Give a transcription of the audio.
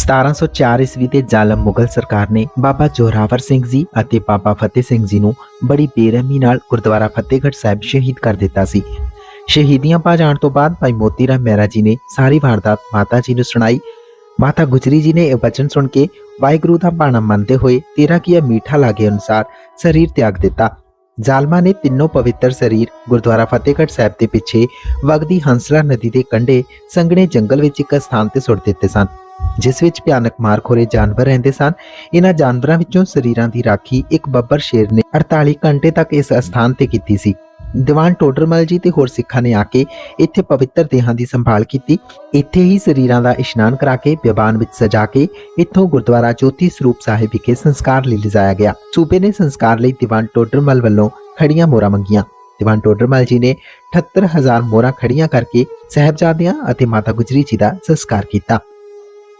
1704 ਈਸਵੀ ਦੇ ਜ਼ਾਲਮ ਮੁਗਲ ਸਰਕਾਰ ਨੇ ਬਾਬਾ ਜੋਰਾਵਰ ਸਿੰਘ ਜੀ ਅਤੇ ਬਾਬਾ ਫਤਿਹ ਸਿੰਘ ਜੀ ਨੂੰ ਬੜੀ ਬੇਰਹਿਮੀ ਨਾਲ ਗੁਰਦੁਆਰਾ ਫਤਿਹਗੜ੍ਹ ਸਾਹਿਬ ਸ਼ਹੀਦ ਕਰ ਦਿੱਤਾ ਸੀ। ਸ਼ਹੀਦੀਆਂ ਪਾ ਜਾਣ ਤੋਂ ਬਾਅਦ ਭਾਈ ਮੋਤੀ ਰਾਮ ਮਹਿਰਾ ਜੀ ਨੇ ਸਾਰੀ ਵਾਰਦਾਤ ਮਾਤਾ ਜੀ ਨੂੰ ਸੁਣਾਈ। ਮਾਤਾ ਗੁਜਰੀ ਜੀ ਨੇ ਇਹ ਵਚਨ ਸੁਣ ਕੇ ਵਾਹਿਗੁਰੂ ਦਾ ਬਾਣਾ ਮੰਨਦੇ ਹੋਏ ਤੇਰਾ ਕੀਆ ਮੀਠਾ ਲਾਗੇ ਅਨੁਸਾਰ ਸਰੀਰ ਤਿਆਗ ਦਿੱਤਾ। ਜ਼ਾਲਮਾ ਨੇ ਤਿੰਨੋਂ ਪਵਿੱਤਰ ਸਰੀਰ ਗੁਰਦੁਆਰਾ ਫਤਿਹਗੜ੍ਹ ਸਾਹਿਬ ਦੇ ਪਿੱਛੇ ਵਗਦੀ ਹੰਸਲਾ ਨਦੀ ਦੇ ਕੰਢੇ ਸੰਘਣੇ ਜੰਗਲ ਵਿੱਚ ਇੱਕ ਸਥਾਨ ਤੇ ਸੁੱਟ ਦਿੱਤੇ ਸਨ। ਜਿਸ ਵਿੱਚ ਭਿਆਨਕ ਮਾਰਖੋਰੇ ਜਾਨਵਰ ਰਹਿੰਦੇ ਸਨ, ਇਹਨਾਂ ਜਾਨਵਰਾਂ ਵਿੱਚੋਂ ਸਰੀਰਾਂ ਦੀ ਰਾਖੀ ਇੱਕ ਬੱਬਰ ਸ਼ੇਰ ਨੇ 48 ਘੰਟੇ ਤੱਕ ਇਸ ਸਥਾਨ ਤੇ ਕੀਤੀ ਸੀ। ਦੀਵਾਨ ਟੋਡਰਮਲ ਜੀ ਤੇ ਹੋਰ ਸਿੱਖਾਂ ਨੇ ਆ ਕੇ ਇੱਥੇ ਪਵਿੱਤਰ ਦੇਹਾਂ ਦੀ ਸੰਭਾਲ ਕੀਤੀ। ਇੱਥੇ ਹੀ ਸਰੀਰਾਂ ਦਾ ਇਸ਼ਨਾਨ ਕਰਾ ਕੇ, ਬਿਆਬਾਨ ਵਿੱਚ ਸਜਾ ਕੇ, ਇੱਥੋਂ ਗੁਰਦੁਆਰਾ ਜੋਤੀ ਸਰੂਪ ਸਾਹਿਬ ਵਿਖੇ ਸੰਸਕਾਰ ਲਈ ਲਿਜਾਇਆ ਗਿਆ। ਸੂਬੇ ਨੇ ਸੰਸਕਾਰ ਲਈ ਦੀਵਾਨ ਟੋਡਰਮਲ ਵੱਲੋਂ ਖੜੀਆਂ ਮੋਹਰਾਂ ਮੰਗੀਆਂ। ਦੀਵਾਨ ਟੋਡਰਮਲ ਜੀ ਨੇ 78000 ਮੋਹਰਾਂ ਖੜੀਆਂ ਕਰਕੇ ਸਹਿਬਜ਼ਾਦਿਆਂ ਅਤੇ ਮਾਤਾ ਗੁਜਰੀ ਜੀ ਦਾ ਸੰਸਕਾਰ ਕੀਤਾ।